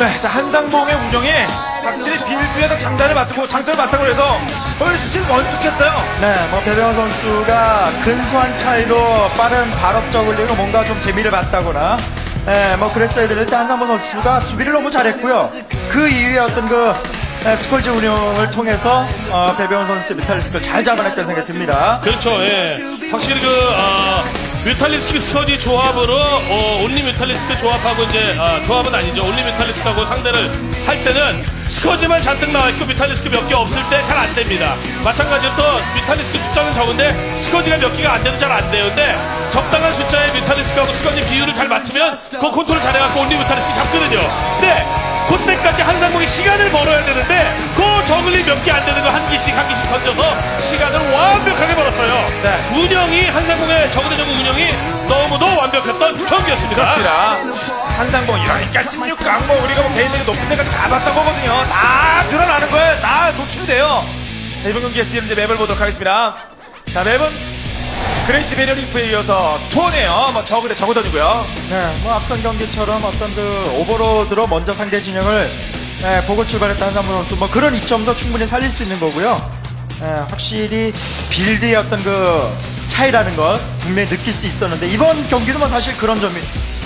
네, 자, 한상봉의 운영이 확실히 빌드에서 장단을 맡고 장점을 맡고 해서 훨씬 원숙했어요. 네, 뭐 배병호 선수가 근소한 차이로 빠른 발업적 올리고 뭔가 좀 재미를 봤다거나, 예, 뭐 그랬어야 되는데 일단 한상범 선수가 수비를 너무 잘했고요. 그 이후에 어떤 그 예, 스콜즈 운영을 통해서 어, 배병호 선수의 미탈리스크를 잘 잡아냈다는 생각이 듭니다. 그렇죠. 예. 확실히 그 아, 뮤탈리스크 스커지 조합으로 어, 온리 뮤탈리스크 조합하고 이제 아, 조합은 아니죠. 온리 뮤탈리스크하고 상대를 할 때는 스커지만 잔뜩 나와 있고 뮤탈리스크 몇 개 없을 때 잘 안 됩니다. 마찬가지로 또 뮤탈리스크 숫자는 적은데 스커지가 몇 개가 안 돼도 잘 안 돼요. 근데 적당한 숫자의 뮤탈리스크하고 스커지 비율을 잘 맞추면 그 컨트롤 잘해갖고 온리 뮤탈리스크 잡거든요. 근데 그때까지 한상봉이 시간을 벌어야 되는데 그 저글링 몇 개 안 되는 거 한 개씩 한 개씩 던져서 시간을 완벽하게 벌었어요. 네. 운영이 한상봉의 저글대 저글 운영이 너무도 완벽했던 경기였습니다. 그렇습니다. 한상봉 이러니까 16강 뭐 우리가 뭐 개인적인 높은 데까지 가봤던 거거든요. 다 드러나는 거예요. 다 노출돼요. 자, 이번 경기에 쓰이는 이제 맵을 보도록 하겠습니다. 자, 맵은 그레이트 베리어 리프에 이어서 투어네요. 뭐 저그 대 저그 던이고요. 네, 뭐 앞선 경기처럼 어떤 그 오버로드로 먼저 상대 진영을 예, 보고 출발했던 한상범 선수, 뭐 그런 이점도 충분히 살릴 수 있는 거고요. 예, 확실히 빌드의 어떤 그 차이라는 것 분명히 느낄 수 있었는데 이번 경기도 뭐 사실 그런 점이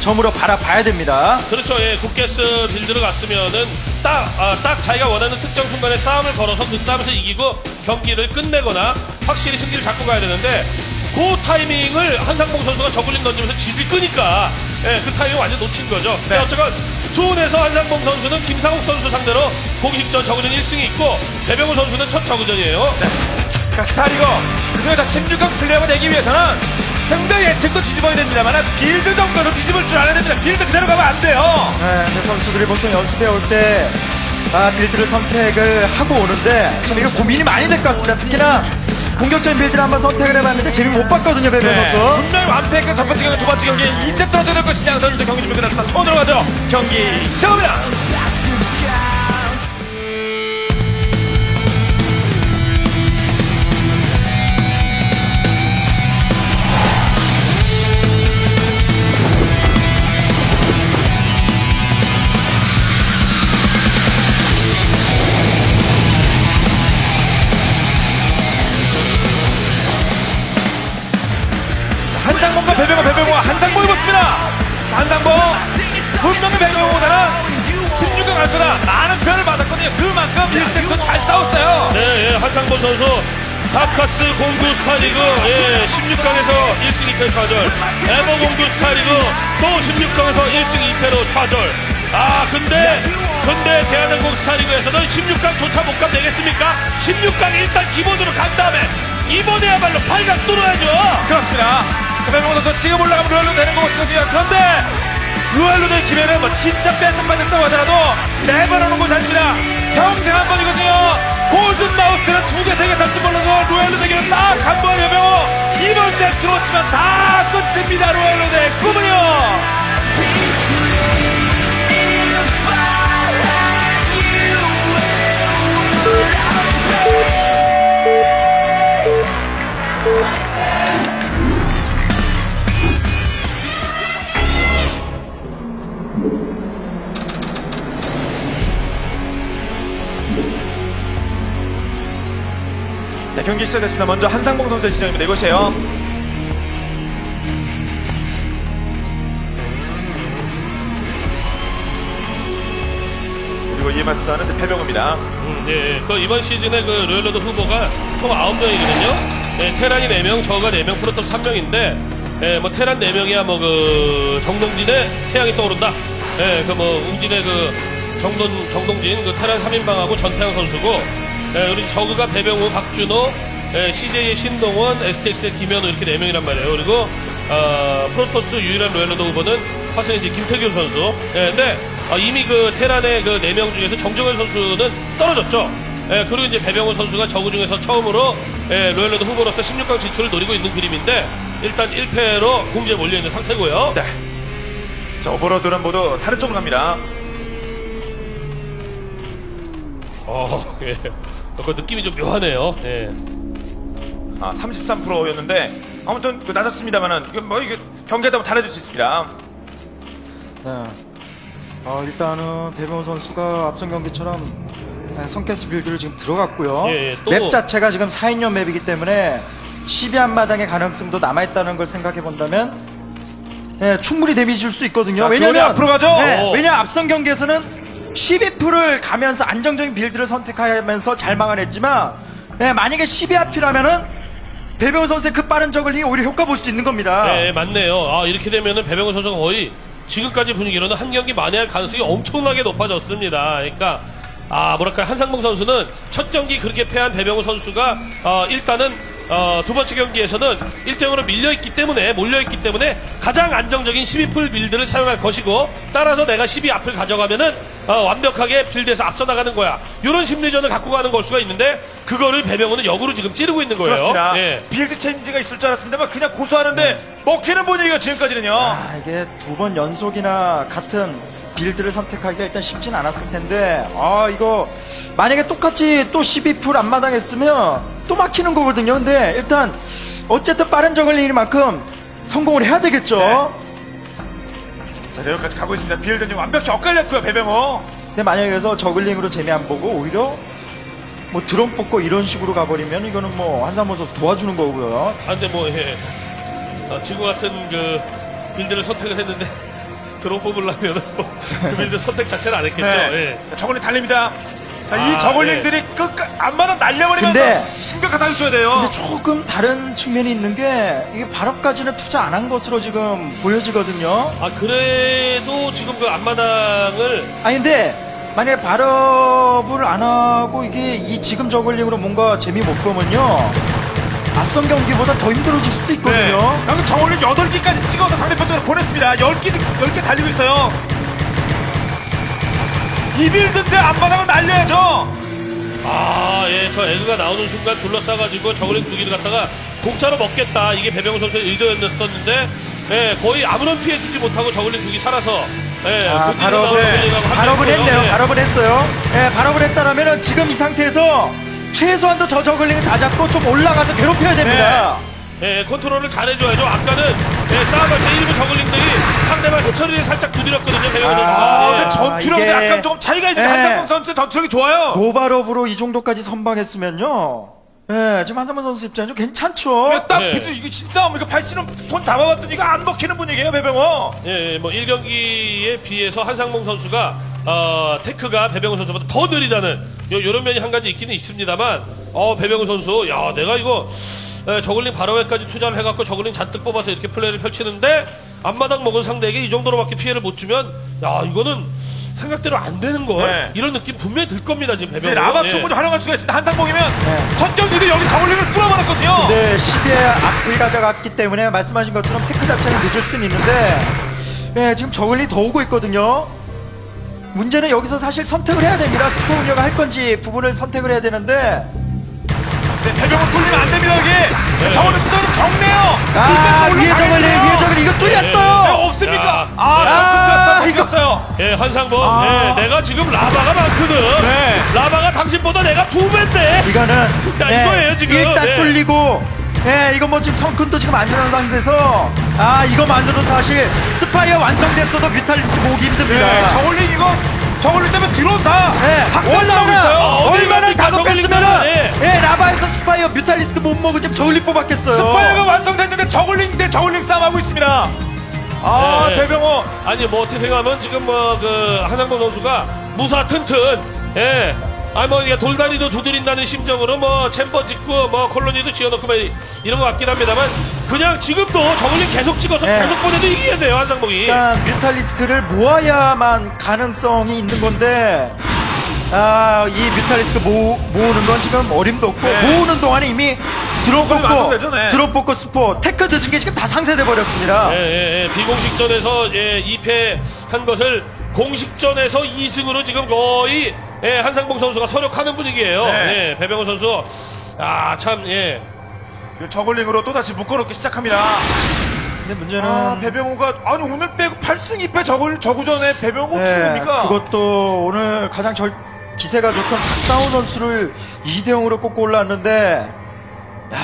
점으로 바라봐야 됩니다. 그렇죠. 예, 국게스 빌드로 갔으면은 딱, 아, 딱 자기가 원하는 특정 순간에 싸움을 걸어서 그 싸움에서 이기고 경기를 끝내거나 확실히 승기를 잡고 가야 되는데 그 타이밍을 한상봉 선수가 저글링 던지면서 지지 끄니까 예, 그 타이밍을 완전 놓친 거죠. 네. 어쨌건 투혼에서 한상봉 선수는 김상욱 선수 상대로 공식전 저그전 1승이 있고 배병호 선수는 첫 저그전이에요. 그러니까 스타리거 그중에 다 16강 플레이어가 되기 위해서는 승자 예측도 뒤집어야 됩니다만 빌드 정도는 뒤집을 줄 알아야 됩니다. 빌드 그대로 가면 안 돼요. 네, 근데 선수들이 보통 연습해 올 때 아, 빌드를 선택을 하고 오는데 참 이거 고민이 많이 될 것 같습니다. 특히나 공격적인 빌드를 한번 선택을 해봤는데 재미 못 봤거든요, 배병호 네, 선수. 분명히 완패했던 첫 번째 경기, 두 번째 경기 이때 떨어져야 될 것이지 않습니까? 경기 준비 끝났습니다. 톤 들어가죠. 경기 시작합니다. 16강 갈 거다 많은 표현을 받았거든요. 그만큼 1세트 잘 싸웠어요. 네, 예, 한상보 선수 다카츠 공구 스타리그 예, 16강에서 1승 2패 좌절 에버 공구 스타리그 또 16강에서 1승 2패로 좌절 아 근데 근데 대한항공 스타리그에서는 16강조차 못 가면 되겠습니까? 16강 일단 기본으로 간 다음에 이번에야말로 8강 뚫어야죠 그렇습니다. 자, 배병호 선수 지금 올라가면 로얄로 되는 거고 지금 그런데 된 기회는 뭐 진짜 뺏는 받았다고 하더라도 매번 오는 곳이 아닙니다. 평생 한 번이거든요. 골든 마우스는 두 개, 세개 탈지 몰라도 로얄로 되기는 딱한 번이에요, 배우. 이번 세트로 치면 다 끝입니다, 대 꿈은요. 네, 경기 시작됐습니다. 먼저 한상봉 선수의 지정입니다. 이것이에요. 그리고 이에 맞서는 이제 패병호입니다. 음, 예, 그 이번 시즌에 그 로열로드 후보가 총 9명이거든요. 예, 테란이 4명, 저가 4명, 프로토스 3명인데, 예, 뭐 테란 4명이야 뭐 그 정동진의 태양이 떠오른다. 예, 그 뭐 웅진의 그 정동, 정동진 그 테란 3인방하고 전태양 선수고, 예, 우리 저그가 배병우, 박준호, 예, CJ의 신동원, STX의 김현우 이렇게 4명이란 말이에요. 그리고, 어, 프로토스 유일한 로열로드 후보는 이제 김태균 선수. 예, 근데 어, 이미 그 테란의 그 4명 중에서 정정현 선수는 떨어졌죠. 예, 그리고 이제 배병호 선수가 저그 중에서 처음으로 예, 로열로드 후보로서 16강 진출을 노리고 있는 그림인데 일단 1패로 공지에 몰려 있는 상태고요. 네. 자, 오버로드는 모두 다른 쪽으로 갑니다. 어, 예. 그 느낌이 좀 묘하네요. 예. 아, 33%였는데, 아무튼 그 낮았습니다만은, 이거 뭐, 이게 경기하다 보면 달라질 수 있습니다. 네. 어, 일단은 배병호 선수가 앞선 경기처럼 네, 성캐스 빌드를 지금 들어갔고요. 예, 예, 또- 맵 자체가 지금 4인용 맵이기 때문에 12한 마당의 가능성도 남아있다는 걸 생각해 본다면 예, 충분히 데미지 줄 수 있거든요. 자, 왜냐면 앞으로 가죠? 네, 오. 왜냐 앞선 경기에서는 12풀을 가면서 안정적인 빌드를 선택하면서 잘 막아냈지만 예, 만약에 12 앞이라면은 배병호 선수의 그 빠른 저글링이 오히려 효과 볼 수 있는 겁니다. 네, 맞네요. 아, 이렇게 되면은 배병호 선수가 거의 지금까지 분위기로는 한 경기 만회할 가능성이 엄청나게 높아졌습니다. 그러니까 아, 뭐랄까 한상봉 선수는 첫 경기 그렇게 패한 배병호 선수가 어, 일단은 어, 두 번째 경기에서는 1대0으로 밀려있기 때문에, 몰려있기 때문에 가장 안정적인 12풀 빌드를 사용할 것이고, 따라서 내가 12 앞을 가져가면은, 어, 완벽하게 빌드에서 앞서 나가는 거야. 이런 심리전을 갖고 가는 걸 수가 있는데, 그거를 배병호는 역으로 지금 찌르고 있는 거예요. 그렇습니다. 예. 빌드 체인지가 있을 줄 알았습니다만 그냥 고수하는데 먹히는 분위기가 지금까지는요. 아, 이게 두 번 연속이나 같은 빌드를 선택하기가 일단 쉽진 않았을 텐데, 아, 이거, 만약에 똑같이 또 12풀 앞마당 했으면 또 막히는 거거든요. 근데 일단, 어쨌든 빠른 저글링이만큼 성공을 해야 되겠죠. 네. 자, 여기까지 가고 있습니다. 빌드 지금 완벽히 엇갈렸고요, 배병호. 근데 만약에 그래서 저글링으로 재미 안 보고 오히려 뭐 드론 뽑고 이런 식으로 가버리면 이거는 뭐 한상모 선수 도와주는 거고요. 아, 근데 뭐, 예. 어, 지구 같은 그 빌드를 선택을 했는데, 드론 뽑으려면 뭐, 그 빌드 선택 자체를 안 했겠죠. 네. 예. 자, 저글링 달립니다. 자, 이 아, 저글링들이 끝까 앞마다 날려버리면서 근데- 심각한 타격 줘야 돼요. 근데 조금 다른 측면이 있는 게 이게 발업까지는 투자 안 한 것으로 지금 보여지거든요. 아, 그래도 지금 그 앞마당을, 아니 근데 만약에 발업을 안 하고 이게 이 지금 저글링으로 뭔가 재미 못 보면요 앞선 경기보다 더 힘들어질 수도 네. 있거든요. 방금 저글링 8개까지 찍어서 상대편 쪽으로 보냈습니다. 10개, 10개 달리고 있어요. 이 빌드인데 앞마당은 날려야죠. 아, 예, 저 에그가 나오는 순간 둘러싸가지고 저글링 두 개를 갖다가 공짜로 먹겠다. 이게 배병호 선수의 의도였었는데, 예, 거의 아무런 피해 주지 못하고 저글링 두 개 살아서, 예, 아, 본진으로 발업을 나오는 저글링하고 함께 발업을 했고요. 했네요. 예. 발업을 했어요. 예, 발업을 했다라면 지금 이 상태에서 최소한도 저 저글링을 다 잡고 좀 올라가서 괴롭혀야 됩니다. 예, 컨트롤을 잘해줘야죠. 아까는 예, 싸움할 때 일부 저글링들이 상대방 도처리를 살짝 두드렸거든요. 배병호 아, 선수가. 아, 예. 근데 전투력이 이게- 약간 조금 차이가 있는데 네. 한상봉 선수의 전투력이 좋아요. 노발업으로 이 정도까지 선방했으면요. 예, 지금 한상만 선수 입장에서 괜찮죠. 이거 딱 네. 붙어 이거 심싸움 이거 발씨름 손 잡아봤더니 이거 안 먹히는 분위기예요 배병호. 예, 예, 뭐 1경기에 비해서 한상봉 선수가 어, 테크가 배병호 선수보다 더 느리다는 요, 요런 면이 한 가지 있기는 있습니다만 어, 배병호 선수 야 내가 이거 에, 저글링 바로에까지 투자를 해갖고 저글링 잔뜩 뽑아서 이렇게 플레이를 펼치는데 앞마당 먹은 상대에게 이 정도로밖에 피해를 못 주면 야 이거는 생각대로 안 되는 걸 네. 이런 느낌 분명히 들 겁니다 지금 이제 배병호 라바 예. 충분히 활용할 수가 있습니다. 한상봉이면 네. 첫 경기도 여기 저울링을 뚫어버렸거든요. 네, 10의 앞을 가져갔기 때문에 말씀하신 것처럼 테크 자체는 늦을 수는 있는데, 예, 지금 저글링 더 오고 있거든요. 문제는 여기서 사실 선택을 해야 됩니다. 스포 운영을 할 건지 부분을 선택을 해야 되는데, 네, 배병호 뚫리면 안 됩니다 여기. 저울링 숫자 좀 적네요. 아, 위에 돼요. 위에 저글링, 이거 네, 뚫렸어요! 없습니까? 야. 아, 아, 아, 이거- 이겼어요. 예, 한상봉 아. 예, 내가 지금 라바가 많거든 네. 라바가 당신보다 내가 두 배인데 이거는, 야, 예, 이거예요, 지금. 일단 네. 뚫리고, 예, 이거 뭐 지금 성큰도 지금 안 되는 상태에서, 아, 이거만으로도 사실 스파이어 완성됐어도 뮤탈리스트 모으기 힘듭니다. 네, 저울링 이거 저울링 때문에 들어온다. 네, 스파이어 뮤탈리스크 못 먹을 지금 저울리 뽑았겠어요. 스파이어가 완성됐는데 저글링 대 저글링 싸움하고 있습니다. 아, 네. 배병호. 아니 뭐 어떻게 생각하면 지금 뭐 그 한상봉 선수가 무사 튼튼 예. 아니 뭐 이게 돌다리도 두드린다는 심정으로 뭐 챔버 짓고 뭐 콜로니도 지어놓고 뭐 이런 것 같긴 합니다만 그냥 지금도 저글링 계속 찍어서 네. 계속 보내도 이겨야 돼요 한상봉이 그러니까 뮤탈리스크를 모아야만 가능성이 있는 건데 아, 이 뮤탈리스크 모, 모으 는 건 지금 어림도 없고 네. 모으는 동안에 이미 드롭 거의 뽑고 완성되죠, 네. 드롭 뽑고 스포 테크 늦은 게 지금 다 상쇄돼 버렸습니다. 예, 예, 예. 비공식전에서 예, 2패 한 것을 공식전에서 2승으로 지금 거의 예, 한상봉 선수가 서력하는 분위기예요. 네. 예, 배병호 선수 아 참 예. 이거 저글링으로 또다시 묶어놓기 시작합니다. 근데 문제는 아, 배병호가 아니 오늘 빼고 8승 2패 저글 저구전에 배병호 어떻게 네, 됩니까? 그것도 오늘 가장 절, 기세가 좋던 박상호 선수를 2대 0으로 꺾고 올라왔는데 야,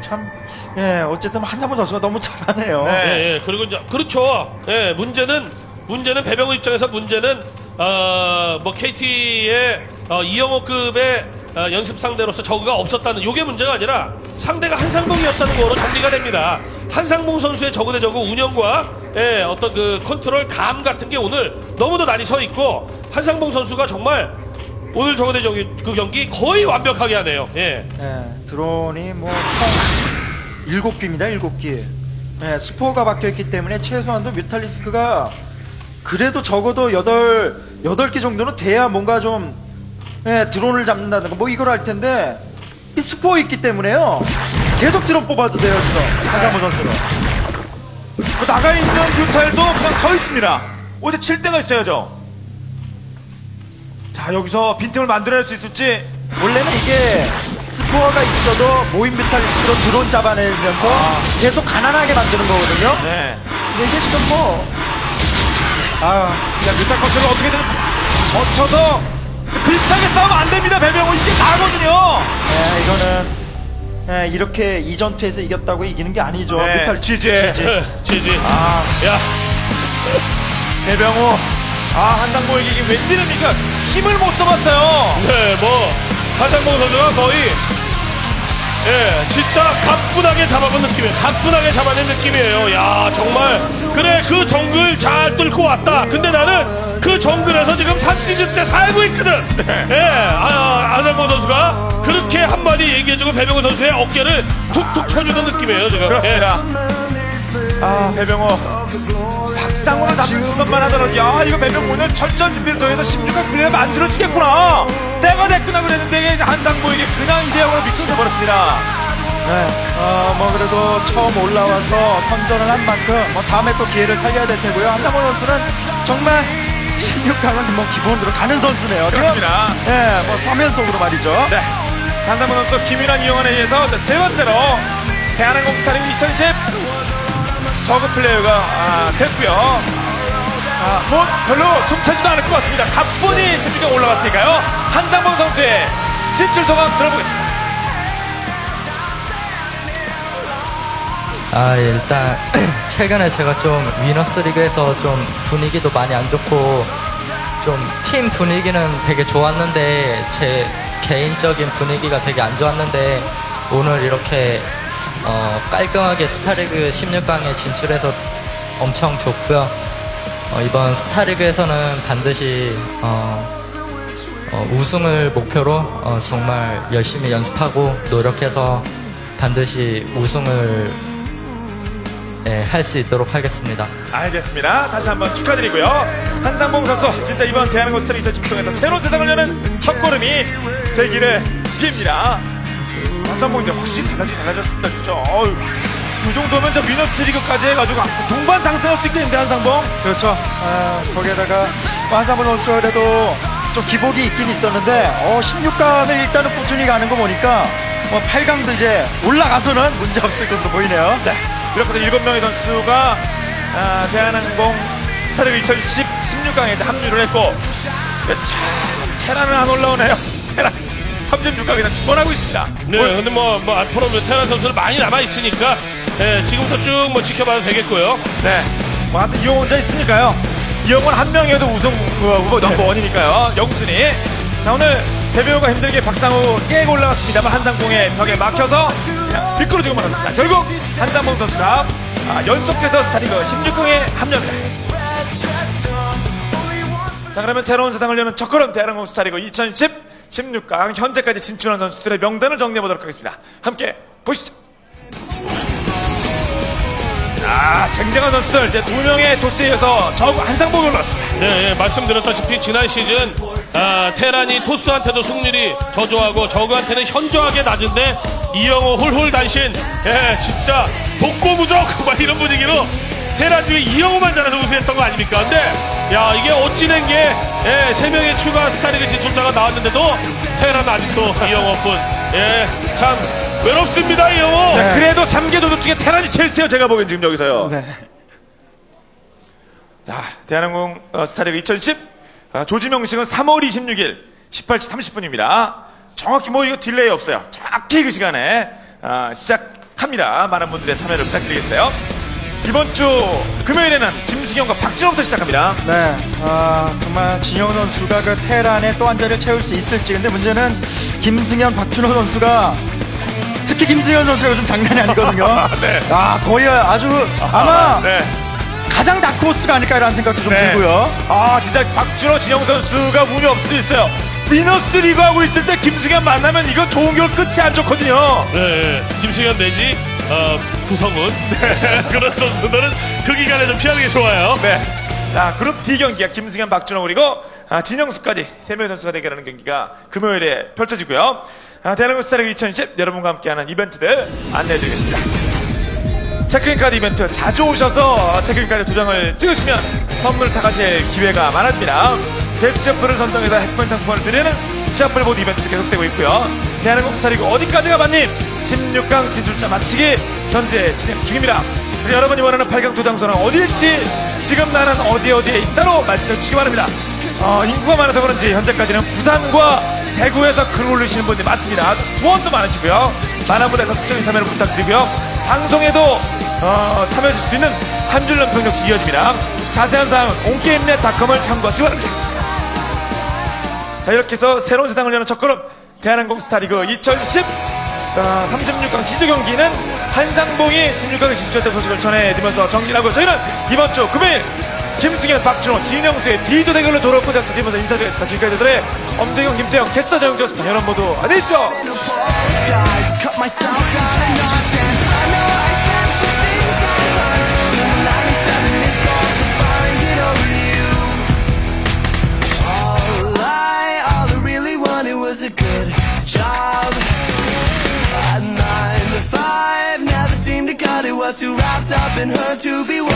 참 예, 어쨌든 한상호 선수가 너무 잘하네요. 네. 예, 예. 그리고 이제 그렇죠. 예, 문제는 문제는 배병호 입장에서 문제는 어 뭐 KT의 어, 이영호급의 어, 연습 상대로서 저그가 없었다는 요게 문제가 아니라 상대가 한상봉이었다는 거로 정리가 됩니다. 한상봉 선수의 저그 대 저그 운영과 예, 어떤 그 컨트롤 감 같은 게 오늘 너무도 많이 서 있고 한상봉 선수가 정말 오늘 대 저그 그 경기 거의 완벽하게 하네요. 예. 예, 드론이 뭐총 7기입니다, 7기. 예, 스포가 박혀있기 때문에 최소한도 뮤탈리스크가 그래도 적어도 8, 8개 정도는 돼야 뭔가 좀, 예, 드론을 잡는다든가 뭐 이걸 할 텐데, 이 스포 있기 때문에요. 계속 드론 뽑아도 돼요, 지금. 한상무 선수는. 그 나가 있는 뮤탈도 그냥 서 있습니다. 어디 칠 데가 있어야죠. 자, 여기서 빈틈을 만들어낼 수 있을지. 원래는 이게 스포어가 있어도 모임 뮤탈리스크로 드론 잡아내면서 계속 가난하게 만드는 거거든요. 네. 근데 이게 지금 뭐, 아, 자, 뮤탈 컨트롤 어떻게든 버텨서 비슷하게 싸우면 안 됩니다, 배병호. 이게 나거든요. 예, 이거는 예, 이렇게 이전투에서 이겼다고 이기는 게 아니죠. 네, 뮤탈 지지. 지지. 아, 야, 배병호. 아, 한상봉에게 이게 웬일입니까? 힘을 못 써봤어요. 네, 뭐 한상봉 선수가 거의 예, 진짜 가뿐하게 잡아본 느낌이에요. 가뿐하게 잡아낸 느낌이에요. 야, 정말 그래 그 정글 잘 뚫고 왔다. 근데 나는 그 정글에서 지금 3시즌 때 살고 있거든. 예, 아, 한상봉 선수가 그렇게 한마디 얘기해주고 배병호 선수의 어깨를 툭툭 쳐주는 느낌이에요, 지금. 예. 그렇습니다. 아, 배병호. 박상호를 잡는 것만 하더라도, 야, 이거 배병호 오늘 철저한 준비를 통해서 16강 플레이를 만들어주겠구나. 때가 됐구나 그랬는데, 한상보에게 그냥 이대형으로 미쳐져 버렸습니다. 네, 어, 뭐 그래도 처음 올라와서 선전을 한 만큼 뭐 다음에 또 기회를 살려야 될 테고요. 한상원 선수는 정말 16강은 뭐 기본으로 가는 선수네요. 그렇습니다. 예, 뭐 3연속으로 말이죠. 네. 한상보 선수 김윤환 이용환에 의해서 세 번째로 대한항공 스타링 2010 저그 플레이어가 아, 됐고요. 아, 뭐 별로 숨차지도 않을 것 같습니다. 가뿐히 16강 올라갔으니까요. 한상봉 선수의 진출 소감 들어보겠습니다. 아 일단 최근에 제가 좀 위너스 리그에서 좀 분위기도 많이 안 좋고 좀 팀 분위기는 되게 좋았는데 제 개인적인 분위기가 되게 안 좋았는데 오늘 이렇게 어, 깔끔하게 스타리그 16강에 진출해서 엄청 좋고요. 어, 이번 스타리그에서는 반드시 어, 어, 우승을 목표로 어, 정말 열심히 연습하고 노력해서 반드시 우승을 예, 할 수 있도록 하겠습니다. 알겠습니다. 다시 한번 축하드리고요. 한상봉 선수 진짜 이번 대한항공 스타링 2010통에서 새로운 세상을 여는 첫걸음이 되기를 빕니다. 한상봉 이제 확실히 달라지 달라졌습니다. 진짜. 어휴, 그 정도면 저 위너스 리그까지 해가지고 동반 상승할 수 있겠는데 한상봉? 그렇죠. 아, 거기에다가 뭐 한상원 선수가 그래도 좀 기복이 있긴 있었는데 어, 16강을 일단은 꾸준히 가는 거 보니까 뭐 8강도 이제 올라가서는 문제 없을 것으로 보이네요. 네. 이렇게 해서 7명의 선수가 아, 대한항공 스타리그 2010 16강에 합류를 했고 참 테란은 안 올라오네요. 테란 36강에 죽어나고 있습니다. 네, 근데 뭐, 뭐 앞으로 뭐 테란 선수는 많이 남아 있으니까 예, 지금부터 쭉 뭐 지켜봐도 되겠고요. 네. 뭐, 하여튼 이영호 혼자 있으니까요. 이영호는 한 명이어도 우승 어, 후보 넘버 원이니까요. 영순위. 자, 오늘 대배우가 힘들게 박상우 깨고 올라갔습니다만 한상봉의 벽에 막혀서 미끄러지고 말았습니다. 결국 한상봉 선수가 아, 연속해서 스타리그 16강에 합류합니다. 자, 그러면 새로운 세상을 여는 첫걸음 대한항공 스타리그 2010 16강 현재까지 진출한 선수들의 명단을 정리해 보도록 하겠습니다. 함께 보시죠. 아, 쟁쟁한 선수들 이제 두 명의 토스에 이어서 저 한상봉이 올라왔습니다. 네, 예, 말씀드렸다시피 지난 시즌 아, 테란이 토스한테도 승률이 저조하고 저그한테는 현저하게 낮은데 이영호 홀홀 단신 예, 진짜 독고무적 막 이런 분위기로 테란 중에 이영호만 잘해서 우승했던 거 아닙니까? 근데 야 이게 어찌 된 게 예, 세 명의 추가 스타리그 진출자가 나왔는데도 테란 아직도 이영호뿐 예 참 외롭습니다 이영호 자, 그래도 3개 도둑 중에 테란이 제일 세요, 제가 보기엔 지금 여기서요. 네. 자, 대한항공 어, 스타리그 2010 어, 조지명식은 3월 26일 18시 30분입니다. 정확히 뭐 이거 딜레이 없어요. 정확히 그 시간에 아, 시작합니다. 많은 분들의 참여를 부탁드리겠어요. 이번 주 금요일에는 김승현과 박준호부터 시작합니다. 네, 아, 정말 진영 선수가 그 테란에 또한 자리를 채울 수 있을지. 근데 문제는 김승현, 박준호 선수가 특히 김승현 선수가 요즘 장난이 아니거든요. 네. 아, 거의 아주 아마 네. 가장 다크호스가 아닐까라는 생각도 좀 네. 들고요. 아 진짜 박준호 진영 선수가 운이 없을 수 있어요. 미너스 리그 하고 있을 때 김승현 만나면 이거 좋은 결 끝이 안 좋거든요. 네, 김승현 내지 어, 구성훈 그런 선수들은 그 기간에 좀 피하는 게 좋아요. 네. 자 그룹 D 경기가 김승현, 박준호 그리고 아, 진영수까지 세 명의 선수가 대결하는 경기가 금요일에 펼쳐지고요. 아, 대한민국 스타리그 2010 여러분과 함께하는 이벤트들 안내해드리겠습니다. 체크인 카드 이벤트 자주 오셔서 체크인 카드 두 장을 찍으시면 선물 타가실 기회가 많습니다. 베스트 셰프를 선정해서 핵본 상품을 드리는 시합불 보드 이벤트 계속되고 있고요. 대한민국 스타리그 어디까지 가봤님 16강 진출자 마치기 현재 진행 중입니다. 그리고 여러분이 원하는 8강 도장소는 어디일지 지금 나는 어디 어디에 있다로 말씀해 주시기 바랍니다. 어, 인구가 많아서 그런지 현재까지는 부산과 대구에서 글 올리시는 분들이 많습니다. 후원도 많으시고요. 많은 분들 적극적인 참여를 부탁드리고요. 방송에도 어, 참여하실 수 있는 한줄 연평 역시 이어집니다. 자세한 사항은 온게임넷닷컴을 참고하시기 바랍니다. 자 이렇게 해서 새로운 세상을 여는 첫걸음 대한항공 스타리그 2010 어, 36강 지지 경기는 한상봉이 16강에 진출했다는 소식을 전해드리면서 정리하고 저희는 이번 주 금요일 김승현, 박준호, 진영수의 D조 대결로 돌아올 포장 드리면서 인사드리겠습니다. 지금까지 들의 엄재경, 김태형, 캐스터 정영주였습니다. 여러분 모두 안녕히 계십시오. to be